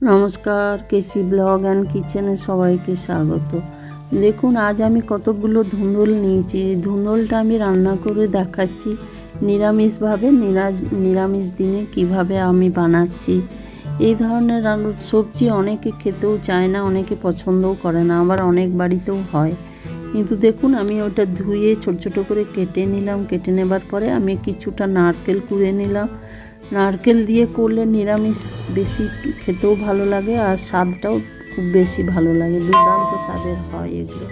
নমস্কার, কেসি blog and কিচেনে সবাইকে স্বাগত। দেখুন, আজ আমি কতগুলো ধুন্দল নিয়েছি। এই ধুন্দলটা আমি রান্না করে দেখাচ্ছি নিরামিষভাবে, নিরাজ, নিরামিষ দিনে কীভাবে আমি বানাচ্ছি। এই ধরনের সবজি অনেকে খেতেও চায় না, অনেকে পছন্দও করে না, আবার অনেক বাড়িতেও হয়। কিন্তু দেখুন, আমি ওটা ধুয়ে ছোট ছোট করে কেটে নিলাম। কেটে নেবার পরে আমি কিছুটা নারকেল কুড়ে নিলাম। নারকেল দিয়ে করলে নিরামিষ বেশি খেতেও ভালো লাগে আর স্বাদটাও খুব বেশি ভালো লাগে, দুর্দান্ত স্বাদের হয় এগুলো।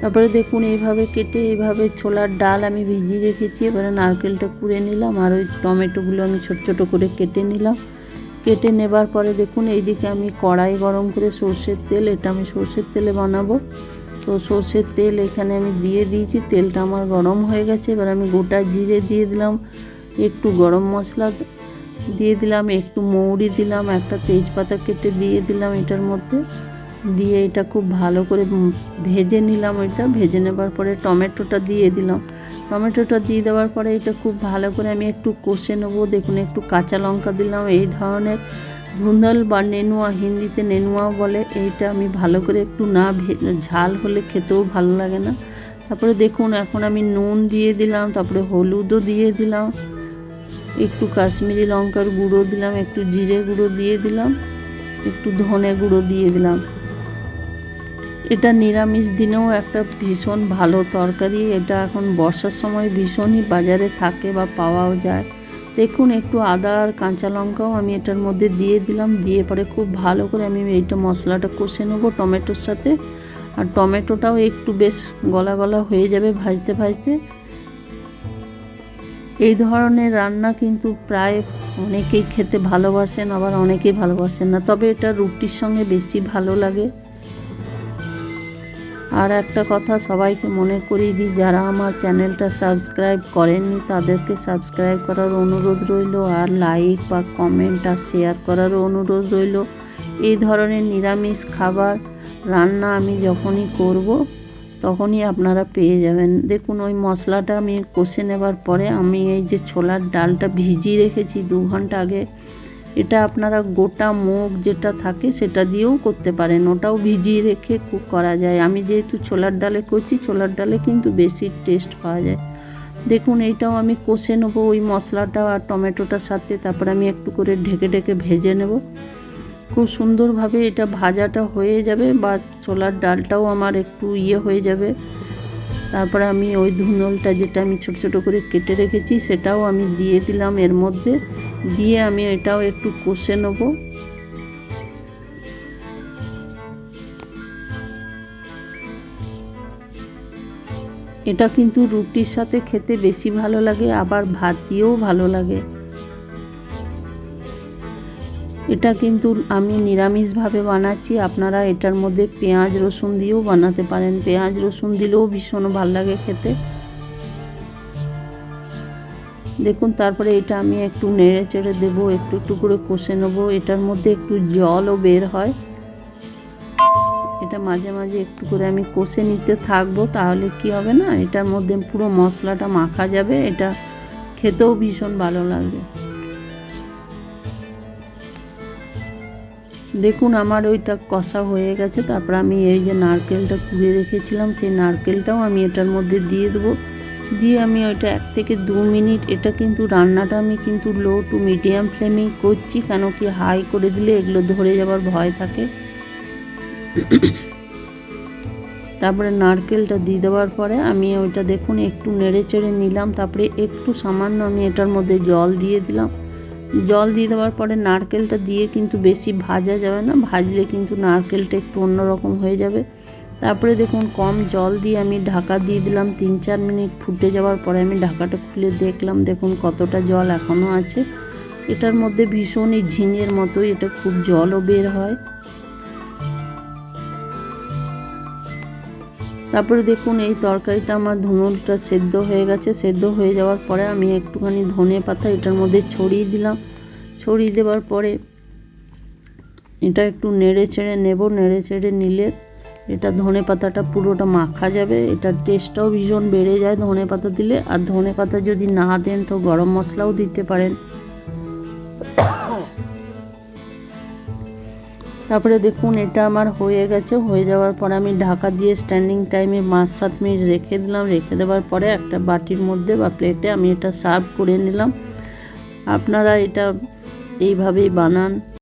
তারপরে দেখুন এইভাবে কেটে এইভাবে ছোলার ডাল আমি ভিজিয়ে রেখেছি, এবারে নারকেলটা কুড়ে নিলাম আর ওই টমেটোগুলো আমি ছোট ছোট করে কেটে নিলাম। কেটে নেবার পরে দেখুন এইদিকে আমি কড়াই গরম করে সর্ষের তেল, এটা আমি সর্ষের তেলে বানাবো। তো সর্ষের তেল এখানে আমি দিয়ে দিয়েছি, তেলটা আমার গরম হয়ে গেছে, এবার আমি গোটা জিরে দিয়ে দিলাম। একটু গরম মশলা দিয়ে দিলাম, একটু মৌরি দিলাম, একটা তেজপাতা কেটে দিয়ে দিলাম এটার মধ্যে। দিয়ে এটা খুব ভালো করে ভেজে নিলাম এটা। ভেজে নেবার পরে টমেটোটা দিয়ে দিলাম। টমেটোটা দিয়ে দেওয়ার পরে এটা খুব ভালো করে আমি একটু কষে নেব। দেখুন, একটু কাঁচা লঙ্কা দিলাম। এই ধরনের ধুন্দল বা নেনুয়া, হিন্দিতে নেনুয়া বলে, এইটা আমি ভালো করে একটু না ঝাল হলে খেতেও ভালো লাগে না। তারপরে দেখুন, এখন আমি নুন দিয়ে দিলাম, তারপরে হলুদও দিয়ে দিলাম। একটু কাশ্মীরি লঙ্কার গুঁড়ো দিলাম, একটু জিরে গুঁড়ো দিয়ে দিলাম, একটু ধনে গুঁড়ো দিয়ে দিলাম। এটা নিরামিষ দিনেও একটা ভীষণ ভালো তরকারি, এটা এখন বর্ষার সময় ভীষণই বাজারে থাকে বা পাওয়াও যায়। দেখুন, একটু আদা আর কাঁচা লঙ্কাও আমি এটার মধ্যে দিয়ে দিলাম, দিয়ে পরে খুব ভালো করে আমি এইটা মশলাটা কষে নেব টমেটোর সাথে। আর টমেটোটাও একটু বেশ গলা গলা হয়ে যাবে ভাজতে ভাজতে। এই ধরনের রান্না কিন্তু প্রায় অনেকেই খেতে ভালোবাসেন, আবার অনেকেই ভালোবাসেন না। তবে এটা রুটির সঙ্গে বেশি ভালো লাগে। আর একটা কথা সবাইকে মনে করিয়ে দিই, যারা আমার চ্যানেলটা সাবস্ক্রাইব করেননি, তাদেরকে সাবস্ক্রাইব করার অনুরোধ রইল, আর লাইক বা কমেন্ট আর শেয়ার করারও অনুরোধ রইল। এই ধরনের নিরামিষ খাবার রান্না আমি যখনই করব তখনই আপনারা পেয়ে যাবেন। দেখুন, ওই মশলাটা আমি কষে নেবার পরে আমি এই যে ছোলার ডালটা ভিজিয়ে রেখেছি দু ঘণ্টা আগে, এটা আপনারা গোটা মুগ যেটা থাকে সেটা দিয়েও করতে পারেন। ওটাও ভিজিয়ে রেখে কুক করা যায়। আমি যেহেতু ছোলার ডালে করছি, ছোলার ডালে কিন্তু বেশি টেস্ট পাওয়া যায়। দেখুন, এইটাও আমি কষে নেব ওই মশলাটা আর টমেটোটার সাথে, তারপরে আমি একটু করে ঢেকে ঢেকে ভেজে নেব। খুব সুন্দরভাবে এটা ভাজাটা হয়ে যাবে বা ছোলার ডালটাও আমার একটু ইয়ে হয়ে যাবে। তারপরে আমি ওই ধুনলটা যেটা আমি ছোট ছোট করে কেটে রেখেছি, সেটাও আমি দিয়ে দিলাম এর মধ্যে। দিয়ে আমি এটাও একটু কষে নেব। এটা কিন্তু রুটির সাথে খেতে বেশি ভালো লাগে, আবার ভাত দিয়েও ভালো লাগে। এটা কিন্তু আমি নিরামিষভাবে বানাচ্ছি। আপনারা এটার মধ্যে পেঁয়াজ, রসুন দিয়েও বানাতে পারেন। পেঁয়াজ, রসুন দিলেও ভীষণ ভালো লাগে খেতে। দেখুন, তারপরে এটা আমি একটু নেড়ে চেড়ে দেবো, একটু একটু করে কষে নেব। এটার মধ্যে একটু জলও বের হয়। এটা মাঝে মাঝে একটু করে আমি কষে নিতে থাকব, তাহলে কি হবে না? এটার মধ্যে পুরো মশলাটা মাখা যাবে। এটা খেতেও ভীষণ ভালো লাগবে। দেখুন আমার ওইটা কষা হয়ে গেছে, তারপর আমি এই যে নারকেলটা কুড়ে রেখেছিলাম, সেই নারকেলটাও আমি এটার মধ্যে দিয়ে দেবো। দিয়ে আমি ওইটা এক থেকে দু মিনিট, এটা কিন্তু রান্নাটা আমি কিন্তু লো টু মিডিয়াম ফ্লেমেই করছি, কেন কি হাই করে দিলে এগুলো ধরে যাবার ভয় থাকে। তারপরে নারকেলটা দিয়ে দেওয়ার পরে আমি ওইটা দেখুন একটু নেড়ে চেড়ে নিলাম, তারপরে একটু সামান্য আমি এটার মধ্যে জল দিয়ে দিলাম। জল দিয়ে দেওয়ার পরে নারকেলটা দিয়ে কিন্তু বেশি ভাজা যাবে না, ভাজলে কিন্তু নারকেলটা একটু অন্যরকম হয়ে যাবে। তারপরে দেখুন, কম জল দিয়ে আমি ঢাকা দিয়ে দিলাম, তিন চার মিনিট ফুটে যাওয়ার পরে আমি ঢাকাটা খুলে দেখলাম, দেখুন কতটা জল এখনও আছে। এটার মধ্যে ভীষণই ঝিঙের মতোই, এটা খুব জলও বের হয়। তারপরে দেখুন এই তরকারিটা আমার ধুনুলটা সেদ্ধ হয়ে গেছে। সেদ্ধ হয়ে যাওয়ার পরে আমি একটুখানি ধনে পাতা এটার মধ্যে ছড়িয়ে দিলাম। ছড়িয়ে দেওয়ার পরে এটা একটু নেড়ে চেড়ে নেব। নেড়ে চেড়ে নিলে এটা ধনে পাতাটা পুরোটা মাখা যাবে। এটার টেস্টটাও ভীষণ বেড়ে যায় ধনে পাতা দিলে। আর ধনে পাতা যদি না দেন তো গরম মশলাও দিতে পারেন। তারপরে দেখুন, এটা আমার হয়ে গেছে। হয়ে যাওয়ার পরে আমি ঢাকা দিয়ে স্ট্যান্ডিং টাইমে পাঁচ সাত মিনিট রেখে দিলাম। রেখে দেওয়ার পরে একটা বাটির মধ্যে বা প্লেটে আমি এটা সার্ভ করে নিলাম। আপনারা এটা এইভাবেই বানান।